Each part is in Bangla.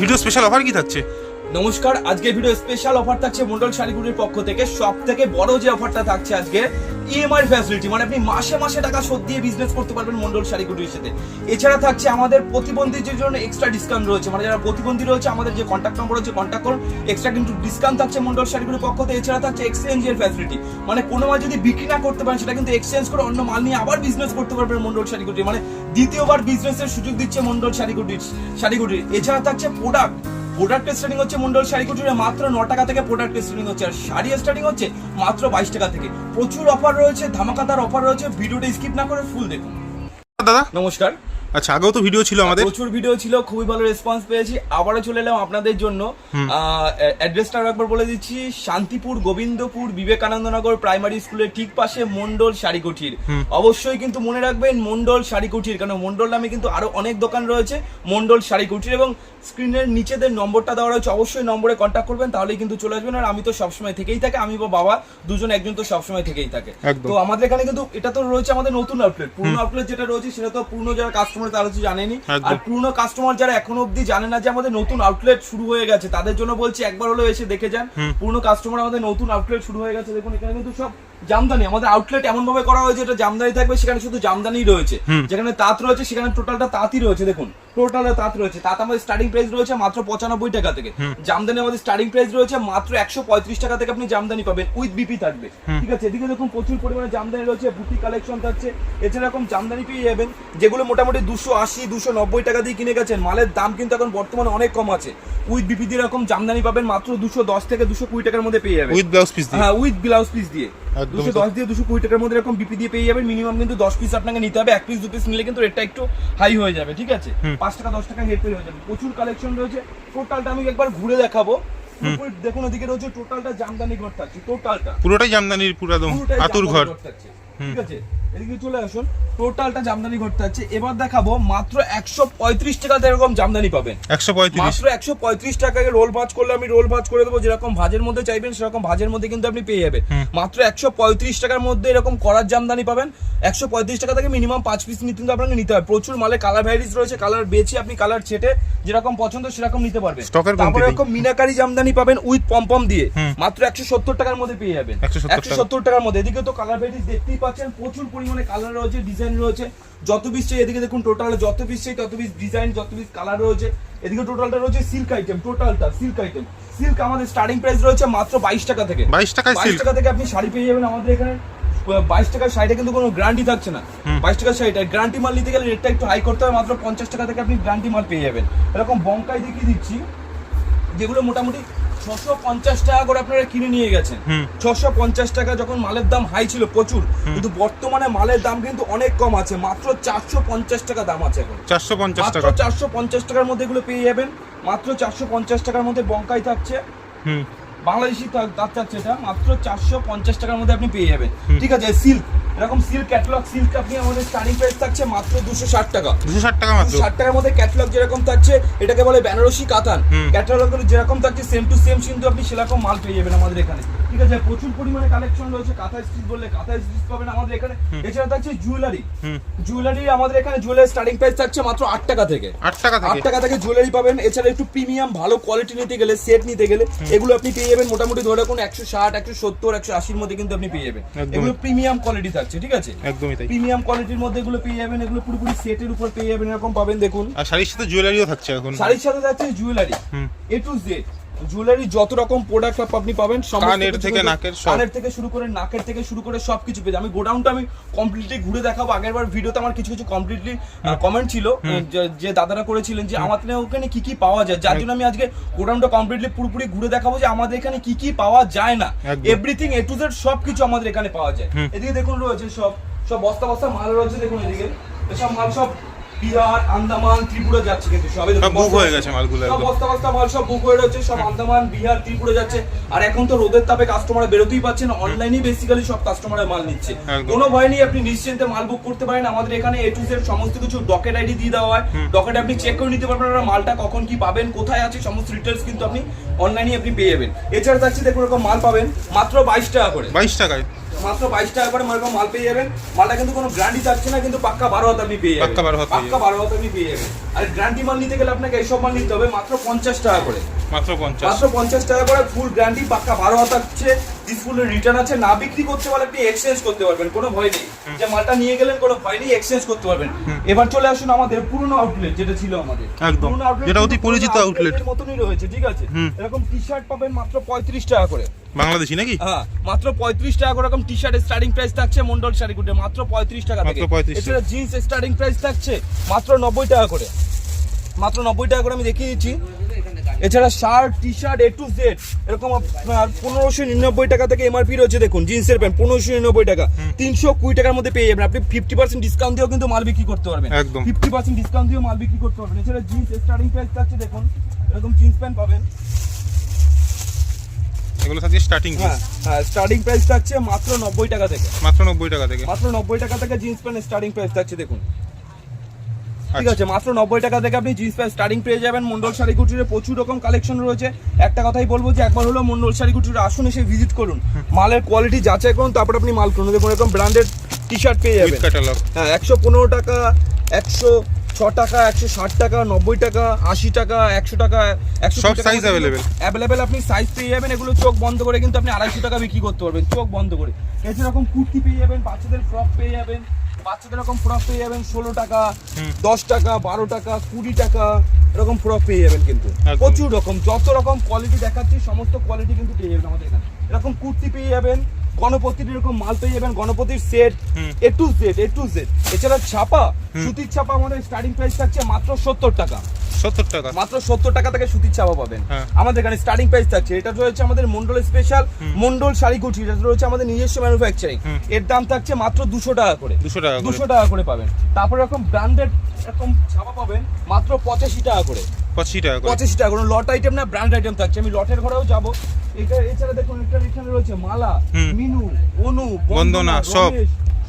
ভিডিও স্পেশাল অফার কি থাকছে? নমস্কার, আজকে ভিডিও স্পেশাল অফার থাকছে মন্ডল শাড়িগুলির পক্ষ থেকে। সব থেকে বড় যে অফারটা থাকছে আজকে ইএমআই ফ্যাসিলিটি মানে আপনি মাসে মাসে টাকা শোধ দিয়ে বিজনেস করতে পারবেন মন্ডল শাড়িগুলির সাথে। এছাড়া থাকছে আমাদের প্রতিবন্ধীদের জন্য এক্সট্রা ডিসকাউন্ট রয়েছে মানে যারা প্রতিবন্ধী রয়েছে, আমাদের যে কন্ট্যাক্ট নম্বর রয়েছে কন্ট্যাক্ট করুন এক্সট্রা কিন্তু ডিসকাউন্ট থাকছে মন্ডল শাড়িগুলির পক্ষ থেকে। এছাড়া থাকছে এক্সচেঞ্জের ফ্যাসিলিটি মানে কোনো মাল যদি বিক্রি না করতে পারেন, সেটা কিন্তু এক্সচেঞ্জ করে অন্য মাল নিয়ে আবার বিজনেস করতে পারবেন মন্ডল শাড়িগুলি মানে দ্বিতীয়বার বিজনেসের সুযোগ দিচ্ছে মন্ডল শাড়িগুলির শাড়িগুলির এছাড়া থাকছে প্রোডাক্ট প্রোডাক্ট স্টার্টিং হচ্ছে মন্ডল শাড়ি কুটুরে মাত্র ন টাকা থেকে প্রোডাক্ট স্টার্টিং হচ্ছে। আর শাড়ি স্টার্টিং হচ্ছে মাত্র বাইশ টাকা থেকে। প্রচুর অফার রয়েছে ধামাকাদার অফার রয়েছে ভিডিওটা স্কিপ না করে ফুল দেখুন। দাদা? নমস্কার। আচ্ছা আগেও তো ভিডিও ছিল আমাদের। প্রচুর ভিডিও ছিল খুবই ভালো রেসপন্স পেয়েছি। আবারও চলে এলাম আপনাদের জন্য। অ্যাড্রেসটা একবার বলে দিচ্ছি। শান্তিপুর গোবিন্দপুর বিবেকানন্দনগর প্রাইমারি স্কুলের ঠিক পাশে মন্ডল শাড়িকুঠির। অবশ্যই কিন্তু মনে রাখবেন মন্ডল শাড়িকুঠির কারণ মন্ডল নামে কিন্তু আরও অনেক দোকান রয়েছে মন্ডল শাড়িকুঠির এবং স্ক্রিনের নিচেদের নম্বরটা দেওয়া রয়েছে অবশ্যই নম্বরে কন্ট্যাক্ট করবেন তাহলেই কিন্তু চলে আসবেন। আর আমি তো সবসময় থেকেই থাকে আমি বা বাবা দুজন একজন তো সবসময় থেকেই থাকে। তো আমাদের এখানে কিন্তু এটা তো রয়েছে আমাদের নতুন আউটলেট পুরনো আউটলেট যেটা রয়েছে সেটা তো পুরনো যারা কাস্টমার তারা তো জানেনি। আর পুরনো কাস্টমার যারা এখনও অবধি জানে না যে আমাদের নতুন আউটলেট শুরু হয়ে গেছে তাদের জন্য বলছি একবার হলেও এসে দেখে যান। পুরনো কাস্টমার আমাদের নতুন আউটলেট শুরু হয়ে গেছে। দেখুন এখানে কিন্তু সব জামদানি আমাদের আউটলেট এমন ভাবে করা হয়েছে এটা জামদানি থাকবে সেখানে শুধু জামদানি রয়েছে। যেখানে তাঁত রয়েছে সেখানে টোটালটা তাঁতই রয়েছে দেখুন। টোটালে তাঁত রয়েছে। তাঁত আমাদের স্টার্টিং প্রাইস রয়েছে মাত্র পঁচানব্বই টাকা থেকে। জামদানি আমাদের স্টার্টিং প্রাইস রয়েছে মাত্র একশো পঁয়ত্রিশ টাকা থেকে আপনি জামদানি পাবেন উইথ বিপি থাকবে। ঠিক আছে? এদিকে দেখুন প্রচুর পরিমাণে জামদানি রয়েছে বুটি কালেকশন থাকছে। এছাড়া এরকম জামদানি পেয়ে যাবেন যেগুলো মোটামুটি দুশো আশি দুশো নব্বই টাকা দিয়ে কিনে গেছেন। মালের দাম কিন্তু এখন বর্তমানে অনেক কম আছে। উইথ বিপি দিয়ে এরকম জামদানি পাবেন মাত্র দুশো দশ থেকে দুশো কুড়ি টাকার মধ্যে পেয়ে যাবেন। উইথ ব্লাউজ পিস হ্যাঁ উইথ ব্লাউজ পিস দিয়ে। দুশো দশ দিয়ে দুশো কুড়ি টাকার মধ্যে এরকম বিপি দিয়ে পেয়ে যাবেন। মিনিমাম কিন্তু দশ পিস আপনাকে নিতে হবে। এক পিস দু পিস নিলে কিন্তু রেটটা একটু হাই হয়ে যাবে। ঠিক আছে? পাঁচ টাকা দশ টাকা হেরফের হয়ে যাবে। প্রচুর কালেকশন রয়েছে। টোটালটা আমি একবার ঘুরে দেখাবো। দেখুন ওদিকে রয়েছে টোটালটা জামদানি ঘর থাকছে টোটালটা পুরোটাই জামদানির পুরো একদম আতুর ঘর। থাকছে ঠিক আছে? এদিকে চলে আসুন। টোটালটা জামদানি ঘর থাকছে এবার দেখাবো মাত্র একশো পঁয়ত্রিশ টাকাতে এরকম জামদানি পাবেন। একশো পঁয়ত্রিশ। মাত্র একশো পঁয়ত্রিশ টাকায় রোল ভাজ করলে আমি রোল ভাজ করে দেবো। যেরকম ভাজের মধ্যে চাইবেন সেরকম ভাজের মধ্যে কিন্তু আপনি পেয়ে যাবেন। মাত্র একশো পঁয়ত্রিশ টাকার মধ্যে এরকম করার জামদানি পাবেন। একশো পঁয়ত্রিশ টাকা থেকে মিনিমাম পাঁচ পিস নিতে কিন্তু আপনাকে নিতে হবে। প্রচুর মালে কালার ভ্যারাইটিস রয়েছে। কালার বেছে আপনি কালার ছেটে যেরকম পছন্দ সেরকম নিতে পারবেন। তারপরে এরকম মিনাকারি জামদানি পাবেন উইথ পম্পম দিয়ে। মাত্র একশো সত্তর টাকার মধ্যে পেয়ে যাবেন। একশো সত্তর টাকার মধ্যে। এদিকে তো কালার ভ্যারাইটিস দেখতেই পাচ্ছেন প্রচুর পরিমাণে কালার রয়েছে ডিজাইন রয়েছে। যত পিস চাই এদিকে দেখুন টোটাল যত পিস চাই তত পিস ডিজাইন যত পিস কালার রয়েছে। এদিকে টোটালটা রয়েছে সিল্ক আইটেম টোটালটা সিল্ক আইটেম সিল্ক আমাদের স্টার্টিং প্রাইস রয়েছে মাত্র বাইশ টাকা থেকে। 22 টাকায় বাইশ টাকা থেকে আপনি শাড়ি পেয়ে যাবেন আমাদের এখানে। বাইশ টাকার শাড়িটা কিন্তু কোনো গ্যারান্টি থাকছে না। বাইশ টাকার শাড়িটা গ্যারান্টি মাল নিতে গেলে রেটটা একটু হাই করতে হবে মাত্র পঞ্চাশ টাকা থেকে আপনি গ্যারান্টি মাল পেয়ে যাবেন। এরকম বঙ্কাই দেখিয়ে দিচ্ছি যেগুলো মোটামুটি ছশো পঞ্চাশ টাকা করে আপনারা কিনে নিয়ে গেছেন। ছশো পঞ্চাশ টাকা যখন মালের দাম হাই ছিল প্রচুর কিন্তু বর্তমানে মালের দাম কিন্তু অনেক কম আছে মাত্র চারশো পঞ্চাশ টাকা দাম আছে এখন। চারশো পঞ্চাশ টাকা। চারশো পঞ্চাশ টাকার মধ্যে এগুলো পেয়ে যাবেন মাত্র চারশো পঞ্চাশ টাকার মধ্যে বঙ্কাই থাকছে। হুম। বাংলাদেশি তার থাকছে এটা মাত্র চারশো পঞ্চাশ টাকার মধ্যে আপনি পেয়ে যাবেন। ঠিক আছে সিল্ক এরকম সিল্ক ক্যাটালগ সিল্ক আপনি আমাদের স্টার্টিং প্রাইস থাকছে মাত্র দুশো ষাট টাকা। দুশো ষাট টাকা মাত্র। ষাট টাকার মধ্যে ক্যাটালগ যেরকম থাকছে এটাকে বলে বেনারসি কাতান। ক্যাটালগ যেরকম থাকছে সেম টু সেম কিন্তু আপনি সেরকম মাল পেয়ে যাবেন আমাদের এখানে। ঠিক আছে প্রচুর পরিমাণে কালেকশন রয়েছে কাঁথা স্টিচ বললে কাঁথা স্টিচ পাবেন আমাদের এখানে। এছাড়া থাকছে জুয়েলারি জুয়েলারি আমাদের এখানে জুয়েলারি স্টার্টিং প্রাইস থাকছে মাত্র আট টাকা থেকে। আট টাকা আট থেকে টাকা থেকে জুয়েলারি পাবেন। এছাড়া একটু প্রিমিয়াম ভালো কোয়ালিটি নিতে গেলে সেট নিতে গেলে এগুলো আপনি পেয়ে যাবেন মোটামুটি ধরে রাখুন একশো ষাট একশো সত্তর একশো আশির মধ্যে কিন্তু আপনি পেয়ে যাবেন। এগুলো প্রিমিয়াম কোয়ালিটি থাকছে ঠিক আছে? একদমই তাই। প্রিমিয়াম কোয়ালিটির মধ্যে এগুলো পেয়ে যাবেন এগুলো পুরোপুরি সেটের উপর পেয়ে যাবেন এরকম পাবেন দেখুন। আর শাড়ির সাথে জুয়েলারিও থাকছে এখন। শাড়ির সাথে যাচ্ছে জুয়েলারি হুম। এ টু জেড জুয়েলারি যত রকম প্রোডাক্ট আপনি পাবেন কানের থেকে নাকের সব। কানের থেকে শুরু করে নাকের থেকে শুরু করে সবকিছু পেয়ে যাবেন। আমি গোডাউনটা আমি কমপ্লিটলি ঘুরে দেখাবো। আগের বার ভিডিওতে আমার কিছু কিছু কমপ্লিটলি কমেন্ট ছিল। যে- দাদারা করেছিলেন যে আমাদের ওখানে কি কি পাওয়া যায়? যার জন্য আমি আজকে গোডাউনটা কমপ্লিটলি পুরোপুরি ঘুরে দেখাবো যে আমাদের এখানে কি কি পাওয়া যায় না। এভরিথিং এ টু জেড সবকিছু আমাদের এখানে পাওয়া যায়। এদিকে দেখুন রয়েছে সব সব বস্তা বস্তা মাল রয়েছে দেখুন এদিকে। সব মাল সব বিহার আন্দামান ত্রিপুরা যাচ্ছে কিন্তু সবে। সব হয়ে গেছে মালগুলো সব বস্তা বস্তা মাল সব বুক হয়ে রয়েছে সব আন্দামান বিহার ত্রিপুরা যাচ্ছে। আর এখন তো রোদের তাপে কাস্টমার বেরোতেই পাচ্ছেন অনলাইনেই বেসিক্যালি সব কাস্টমারের মাল নিচ্ছে। কোনো ভয় নেই আপনি নিশ্চিন্তে মাল বুক করতে পারেন। আমাদের এখানে এ টু জেড সমস্ত কিছু ডকেট আইডি দিয়ে দেওয়া হয়। ডকেট আপনি চেক করে নিতে পারবেন আপনারা মালটা কখন কি পাবেন কোথায় আছে সমস্ত ডিটেলস কিন্তু আপনি অনলাইনে আপনি পেয়ে যাবেন। এছাড়া থাকছে দেখুন এরকম মাল পাবেন মাত্র বাইশ টাকা করে। বাইশ টাকায়। মাত্র বাইশ টাকা করে মাল মাল পেয়ে যাবেন। মালটা কিন্তু কোনো গ্যারান্টি থাকছে না কিন্তু পাক্কা বারো হাত আপনি পেয়ে যাবেন। পাক্কা 12 হাত পাক্কা বারো হাত আপনি পেয়ে যাবেন। আর গ্যারান্টি মাল নিতে গেলে আপনাকে এইসব মাল নিতে হবে মাত্র পঞ্চাশ টাকা করে। মাত্র পঞ্চাশ। মাত্র পঞ্চাশ টাকা করে ফুল গ্যারান্টি পাক্কা বারো হাত আছে ফুলের রিটার্ন আছে না বিক্রি করতে পারলে আপনি এক্সচেঞ্জ করতে পারবেন কোনো ভয় নেই। যে মালটা নিয়ে গেলেন কোনো ভয় নেই এক্সচেঞ্জ করতে পারবেন। এবার চলে আসুন আমাদের পুরনো আউটলেট যেটা ছিল আমাদের। একদম। যেটা অতি পরিচিত এর মতনই রয়েছে ঠিক আছে? এরকম টি শার্ট পাবেন মাত্র পঁয়ত্রিশ টাকা করে। বাংলাদেশি নাকি? হ্যাঁ মাত্র পঁয়ত্রিশ টাকা করে এরকম টি শার্টের স্টার্টিং প্রাইস থাকছে মন্ডল শাড়িগুটে মাত্র পঁয়ত্রিশ টাকা থেকে। মাত্র 35 এছাড়া জিন্স স্টার্টিং প্রাইস থাকছে মাত্র নব্বই টাকা করে। মাত্র নব্বই টাকা করে আমি দেখিয়ে দিচ্ছি। এছাড়া shirt T shirt A to Z এরকম আপনার পনেরোশো নিরানব্বই টাকা থেকে এমআরপি রয়েছে দেখুন জিন্সের প্যান্ট পনেরোশো নিরানব্বই টাকা। তিনশো কুড়ি টাকার মধ্যে পেয়ে যাবেন। আপনি ফিফটি পার্সেন্ট ডিসকাউন্ট দিয়েও কিন্তু মাল বিক্রি করতে পারবেন। একদম। ফিফটি পার্সেন্ট ডিসকাউন্ট দিয়েও মাল বিক্রি করতে পারবেন। এছাড়া জিন্স স্টার্টিং প্রাইস থাকছে দেখুন এরকম জিন্স প্যান্ট পাবেন। এগুলো থাকছে স্টার্টিং হ্যাঁ হ্যাঁ স্টার্টিং প্রাইস থাকছে মাত্র নব্বই টাকা থেকে। মাত্র নব্বই টাকা থেকে। মাত্র নব্বই টাকা থেকে জিন্স প্যান্ট স্টার্টিং প্রাইস থাকছে দেখুন। ঠিক। আছে মাত্র নব্বই টাকা থেকে আপনি জিন্স প্যান্ট স্টার্টিং পেয়ে যাবেন। মন্ডল শাড়ি কুটিরে প্রচুর রকম কালেকশন রয়েছে। একটা কথাই বলব যে একবার হলো মন্ডল শাড়ি কুটিরে আসুন এসে ভিজিট করুন। মালের কোয়ালিটি যাচাই করুন তারপর আপনি মাল করুন দেখুন। এরকম ব্র্যান্ডেড টি শার্ট পেয়ে যাবেন। হ্যাঁ একশো পনেরো টাকা একশো ছ টাকা একশো ষাট টাকা নব্বই টাকা আশি টাকা একশো টাকা একশো সব size available। অ্যাভেলেবেল আপনি সাইজ পেয়ে যাবেন। এগুলো চোখ বন্ধ করে কিন্তু আপনি আড়াইশো টাকা বিক্রি করতে পারবেন। চোখ বন্ধ করে। এছাড়া এরকম কুর্তি পেয়ে যাবেন বাচ্চাদের ফ্রক পেয়ে যাবেন। বাচ্চাদের এরকম ফ্রক পেয়ে যাবেন ষোলো টাকা দশ টাকা বারো টাকা কুড়ি টাকা এরকম ফ্রক পেয়ে যাবেন কিন্তু। প্রচুর রকম। যত রকম কোয়ালিটি দেখাচ্ছি সমস্ত কোয়ালিটি কিন্তু পেয়ে যাবেন আমাদের এখানে। এরকম কুর্তি পেয়ে যাবেন গণপতির এরকম মাল পেয়ে যাবেন গণপতির set A to Z A to Z এছাড়া ছাপা সুতির ছাপা আমাদের স্টার্টিং প্রাইস থাকছে মাত্র সত্তর টাকা। সত্তর টাকা। মাত্র সত্তর টাকা থেকে সুতির ছাপা পাবেন। হ্যাঁ। আমাদের এখানে স্টার্টিং প্রাইস থাকছে। এটা রয়েছে আমাদের মন্ডল স্পেশাল মন্ডল শাড়ি কুঠি এটা রয়েছে আমাদের নিজস্ব ম্যানুফ্যাকচারিং এর দাম থাকছে মাত্র দুশো টাকা করে। দুশো টাকা দুশো টাকা করে পাবেন। তারপর এরকম ব্র্যান্ডেড এরকম ছাপা পাবেন মাত্র পঁচাশি টাকা করে। পঁচিশ টাকা করে। পঁচাশি টাকা করে। লট আইটেম না ব্র্যান্ড আইটেম থাকছে। আমি লটের ঘরেও যাব। এটা এছাড়া দেখুন এখানে রয়েছে মালা মিনু অনু বন্দনা, সব।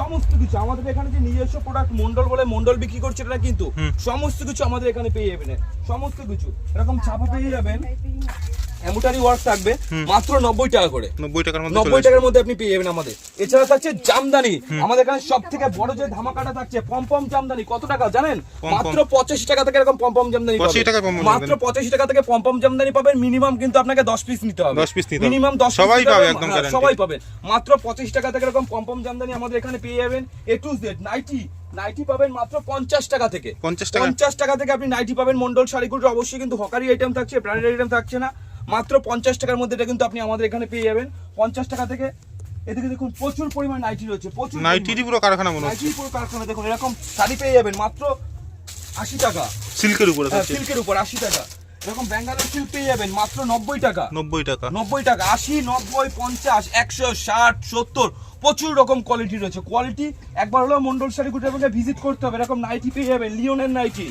সমস্ত কিছু আমাদের এখানে যে নিজস্ব প্রোডাক্ট মন্ডল বলে মন্ডল বিক্রি করছে এটা কিন্তু সমস্ত কিছু আমাদের এখানে পেয়ে যাবেন সমস্ত কিছু। এরকম ছাপা পেয়ে যাবেন। এমুটারি ওয়ার্ক থাকবে মাত্র নব্বই টাকা করে। নব্বই টাকার মধ্যে নব্বই। টাকার মধ্যে আপনি পেয়ে যাবেন আমাদের। এছাড়া থাকছে জামদানি। আমাদের এখানে সব থেকে বড় যে ধামাকাটা থাকছে পম্পম জামদানি। কত টাকা জানেন? মাত্র পঁচাশি টাকা থেকে এরকম পম্পম জামদানি 85 পাবেন। পমপম মাত্র। পঁচাশি টাকা থেকে পম্পম জামদানি পাবেন। মিনিমাম কিন্তু আপনাকে দশ পিস নিতে হবে। 10 piece নিতে মিনিমাম দশ সবাই পাবে একদম হ্যাঁ, সবাই পাবেন। মাত্র পঁচিশ টাকা থেকে এরকম পম্পম জামদানি আমাদের এখানে পেয়ে যাবেন। A to Z nightie nightie পাবেন মাত্র পঞ্চাশ টাকা থেকে। 50 টাকা? পঞ্চাশ টাকা থেকে আপনি নাইটি পাবেন। মন্ডল শাড়িগুলোর অবশ্যই কিন্তু হকারি আইটেম থাকছে ব্র্যান্ডেড আইটেম থাকছে না। মাত্র পঞ্চাশ টাকার মধ্যে এটা কিন্তু আপনি আমাদের এখানে পেয়ে যাবেন। পঞ্চাশ টাকা থেকে এদিকে দেখুন প্রচুর পরিমাণ নাইটি রয়েছে প্রচুর নাইটিরই পুরো কারখানা মনে হচ্ছে। নাইটি পুরো কারখানা দেখুন এরকম শাড়ি পেয়ে যাবেন মাত্র আশি টাকা। সিল্কের উপরে হ্যাঁ, সিল্কের উপর আশি টাকা। এরকম ব্যাঙ্গালোর সিল্ক পেয়ে যাবেন মাত্র নব্বই টাকা। নব্বই টাকা। নব্বই টাকা আশি নব্বই পঞ্চাশ একশো ষাট সত্তর প্রচুর রকম কোয়ালিটি রয়েছে। কোয়ালিটি একবার হলেও মন্ডল শাড়ি কুটির ভিজিট করতে হবে। এরকম নাইটি পেয়ে যাবেন লিওনের নাইটি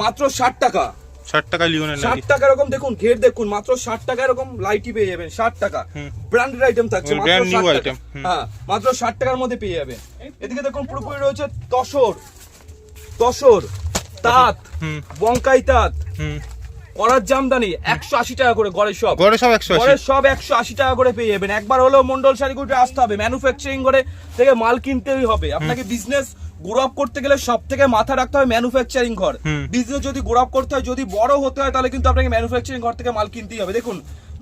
মাত্র ষাট টাকা। ষাট টাকা লিওনের ষাট টাকা এরকম দেখুন ঘের দেখুন মাত্র ষাট টাকা এরকম লাইটি পেয়ে যাবেন ষাট টাকা। ব্র্যান্ডেড আইটেম থাকছে ও, মাত্র brand 60 টাকা। item, হ্যাঁ মাত্র ষাট টাকার মধ্যে পেয়ে যাবেন। এদিকে দেখুন পুরোপুরি রয়েছে তসর। তসর তাঁত হুম। বঙ্কাই তাঁত হুম। করার জামদানি একশো আশি টাকা করে গড়ের সব। গড়ে সব একশো গড়ের সব একশো আশি টাকা করে পেয়ে যাবেন। একবার হলেও মন্ডল শাড়িগুলোতে আসতে হবে। ম্যানুফ্যাকচারিং করে থেকে মাল কিনতেই হবে। আপনাকে বিজনেস গ্রো আপ করতে গেলে সব থেকে মাথা রাখতে হয় ম্যানুফ্যাকচারিং ঘর। বিজনেস যদি গ্রো আপ করতে হয় যদি বড় হতে হয় তাহলে কিন্তু আপনাকে ম্যানুফ্যাকচারিং ঘর থেকে মাল কিনতেই হবে। দেখুন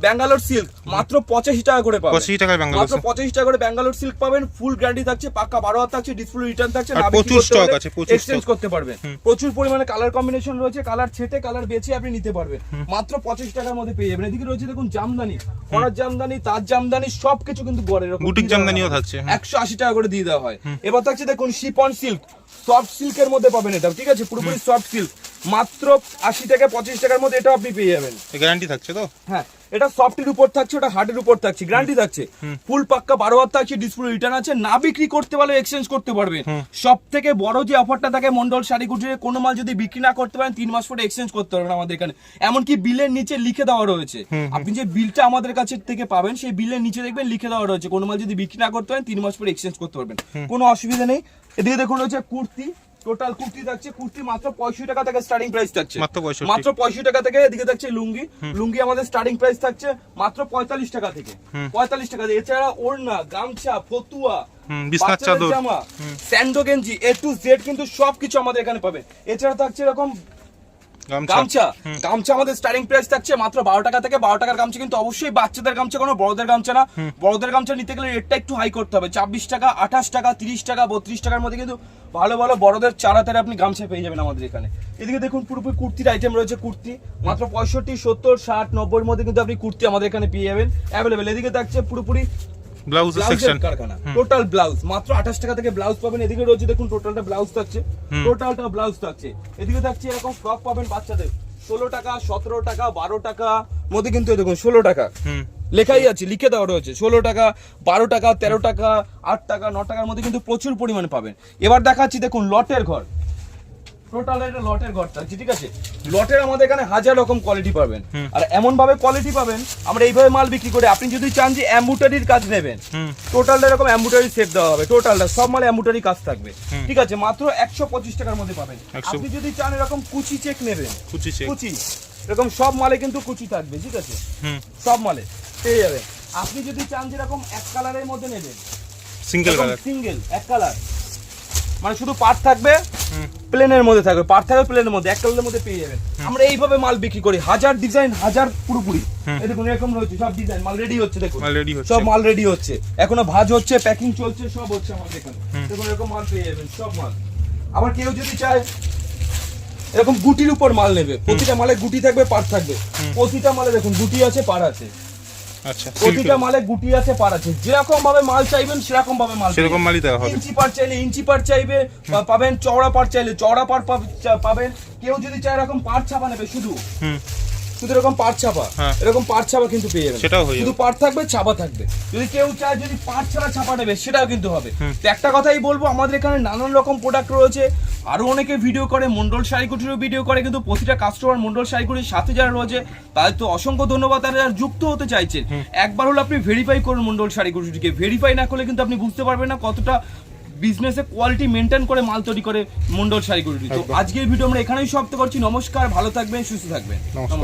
ব্যাঙ্গালোর সিল্ক মাত্র পঁচাশি টাকা করে পাবেন। 85 টাকায় ব্যাঙ্গালোর মাত্র পঁচাশি টাকা করে ব্যাঙ্গালোর সিল্ক পাবেন ফুল গ্যারান্টি থাকছে পাক্কা বারো হাত থাকছে ডিসপ্লে রিটার্ন থাকছে প্রচুর করতে stock আছে, প্রচুর exchange করতে পারবেন। প্রচুর পরিমাণে কালার কম্বিনেশন রয়েছে কালার ছেটে কালার বেছে আপনি নিতে পারবেন। মাত্র পঁচিশ টাকার মধ্যে পেয়ে যাবেন। এদিকে রয়েছে দেখুন জামদানি করার জামদানি তার জামদানি সবকিছু কিন্তু গড়ে এরকম বুটিক জামদানিও থাকছে। একশো আশি টাকা করে দিয়ে দেওয়া হয়। এবার থাকছে দেখুন শিপন সিল্ক সফট সিল্কের মধ্যে পাবেন এটা ঠিক আছে? পুরোপুরি সফট সিল্ক মাত্র আশি থেকে পঁচিশ টাকার মধ্যে এটা আপনি পেয়ে যাবেন। গ্যারান্টি থাকছে তো? হ্যাঁ এটা সফটের উপর থাকছে ওটা হার্ডের উপর থাকছে গ্যারান্টি থাকছে। ফুল পাক্কা বারো হাত থাকছে ডিসপ্লে রিটার্ন আছে না বিক্রি করতে পারলে এক্সচেঞ্জ করতে পারবেন। সব থেকে বড় যে অফারটা থাকে মন্ডল শাড়ি কুটিরে কোনো মাল যদি বিক্রি না করতে পারেন তিন মাস পরে এক্সচেঞ্জ করতে পারবেন আমাদের এখানে। এমনকি বিলের নিচে লিখে দেওয়া রয়েছে। আপনি যে বিলটা আমাদের কাছে থেকে পাবেন সেই বিলের নিচে দেখবেন লিখে দেওয়া রয়েছে। কোনো মাল যদি বিক্রি না করতে পারেন তিন মাস পরে এক্সচেঞ্জ করতে পারবেন। কোনো অসুবিধা নেই। এদিকে দেখুন রয়েছে কুর্তি। টোটাল কুর্তি থাকছে কুর্তি মাত্র পঁয়ষট্টি টাকা থেকে স্টার্টিং প্রাইস থাকছে মাত্র 65 মাত্র পঁয়ষট্টি টাকা থেকে এদিকে থাকছে লুঙ্গি। লুঙ্গি আমাদের স্টার্টিং প্রাইস থাকছে মাত্র পঁয়তাল্লিশ টাকা থেকে। পঁয়তাল্লিশ টাকা থেকে। এছাড়া ওড়না গামছা ফতুয়া বিছনার চাদর। জামা স্যান্ডো গেঞ্জি এ টু জেড কিন্তু সবকিছু আমাদের এখানে পাবে। এছাড়া থাকছে এরকম গামছা। গামছা। আমাদের স্টার্টিং প্রাইস থাকছে মাত্র বারো টাকা থেকে বারো টাকার গামছা কিন্তু অবশ্যই বাচ্চাদের গামছা কোনো বড়দের গামছা না। বড়দের গামছা নিতে গেলে রেটটা একটু হাই করতে হবে। ছাব্বিশ টাকা আঠাশ টাকা তিরিশ টাকা বত্রিশ টাকার মধ্যে কিন্তু ভালো ভালো বড়দের চারাতারে আপনি গামছা পেয়ে যাবেন আমাদের এখানে। এদিকে দেখুন পুরোপুরি কুর্তির আইটেম রয়েছে কুর্তি। মাত্র পঁয়ষট্টি সত্তর ষাট নব্বইয়ের মধ্যে কিন্তু আপনি কুর্তি আমাদের এখানে পেয়ে যাবেন। অ্যাভেলেবেল এদিকে থাকছে পুরোপুরি ব্লাউজ সেকশন কারখানা। টোটাল ব্লাউজ মাত্র আঠাশ টাকা থেকে ব্লাউজ পাবেন। এদিকে রয়েছে দেখুন টোটালটা ব্লাউজ থাকছে। টোটালটা ব্লাউজ থাকছে। এদিকে থাকছে এরকম ফ্রক পাবেন বাচ্চাদের। ষোলো টাকা সতেরো টাকা বারো টাকা মধ্যে কিন্তু দেখুন ষোলো টাকা। লেখাই আছে লিখে দেওয়া রয়েছে। ষোলো টাকা বারো টাকা তেরো টাকা আট টাকা ন টাকার মধ্যে কিন্তু প্রচুর পরিমাণে পাবেন। এবার দেখাচ্ছি দেখুন লটের ঘর। টোটাল এটা লটের ঘর থাকছে ঠিক আছে? লটের আমাদের এখানে হাজার রকম কোয়ালিটি পাবেন। আর এমন ভাবে কোয়ালিটি পাবেন আমরা এইভাবে মাল বিক্রি করে। আপনি যদি চান যে অ্যাম্বুটারির কাজ নেবেন টোটালটা এরকম অ্যাম্বুটারি সেট দেওয়া হবে টোটালটা সব মালে অ্যাম্বুটারি কাজ থাকবে। ঠিক আছে মাত্র একশো পঁচিশ টাকার মধ্যে পাবেন। আপনি যদি চান এরকম কুচি চেক নেবেন কুচি চেক কুচি এরকম সব মালে কিন্তু কুচি থাকবে ঠিক আছে? সব মালে পেয়ে যাবেন। আপনি যদি চান যেরকম এক কালারের মধ্যে নেবেন সিঙ্গেল কালার সিঙ্গেল এক কালার মানে শুধু পার্ট থাকবে প্লেনের মধ্যে থাকবে পার্ট থাকবে প্লেনের মধ্যে এক কালারের মধ্যে পেয়ে যাবেন। আমরা এইভাবে মাল বিক্রি করি হাজার ডিজাইন হাজার পুরোপুরি। দেখুন এরকম রয়েছে সব ডিজাইন মাল রেডি হচ্ছে দেখুন। সব মাল রেডি হচ্ছে। এখনও ভাজ হচ্ছে প্যাকিং চলছে সব হচ্ছে আমাদের এখানে। দেখুন এরকম মাল পেয়ে যাবেন সব মাল। আবার কেউ যদি চায় এরকম গুটির উপর মাল নেবে। প্রতিটা মালে গুটি থাকবে পার থাকবে। প্রতিটা মালে দেখুন গুটি আছে পার আছে। আচ্ছা। প্রতিটা মালে গুটি আছে পার আছে। যেরকম ভাবে মাল চাইবেন সেরকম ভাবে মাল সেরকম মালই দেওয়া হবে। ইঞ্চি পার চাইলে ইঞ্চি পার চাইবে পাবেন চওড়া পার চাইলে চওড়া পার পাবেন। কেউ যদি চায় এরকম পার ছাপা নেবে শুধু। হুম। শুধু এরকম পার ছাপা। হ্যাঁ। এরকম পার ছাপা কিন্তু পেয়ে যাবেন। সেটাও শুধু যাবে। পার থাকবে ছাপা থাকবে। যদি কেউ চায় যদি পার ছাড়া ছাপা নেবে সেটাও কিন্তু হবে। তো একটা কথাই বলব আমাদের এখানে নানান রকম প্রোডাক্ট রয়েছে। আরও অনেকে ভিডিও করে মন্ডল শাড়িকুটিরও ভিডিও করে কিন্তু প্রতিটা কাস্টমার মন্ডল শাড়িকুটির সাথে যারা রয়েছে তাদের তো অসংখ্য ধন্যবাদ। তারা যারা যুক্ত হতে চাইছেন একবার হলো আপনি ভেরিফাই করুন মন্ডল শাড়িকুটিকে ভেরিফাই না করলে কিন্তু আপনি বুঝতে পারবেন না কতটা বিজনেসে কোয়ালিটি মেনটেন করে মাল তৈরি করে মন্ডল শাড়িকুটি তো আজকের ভিডিও আমরা এখানেই সমাপ্ত করছি। নমস্কার ভালো থাকবেন সুস্থ থাকবেন। নমস্কার।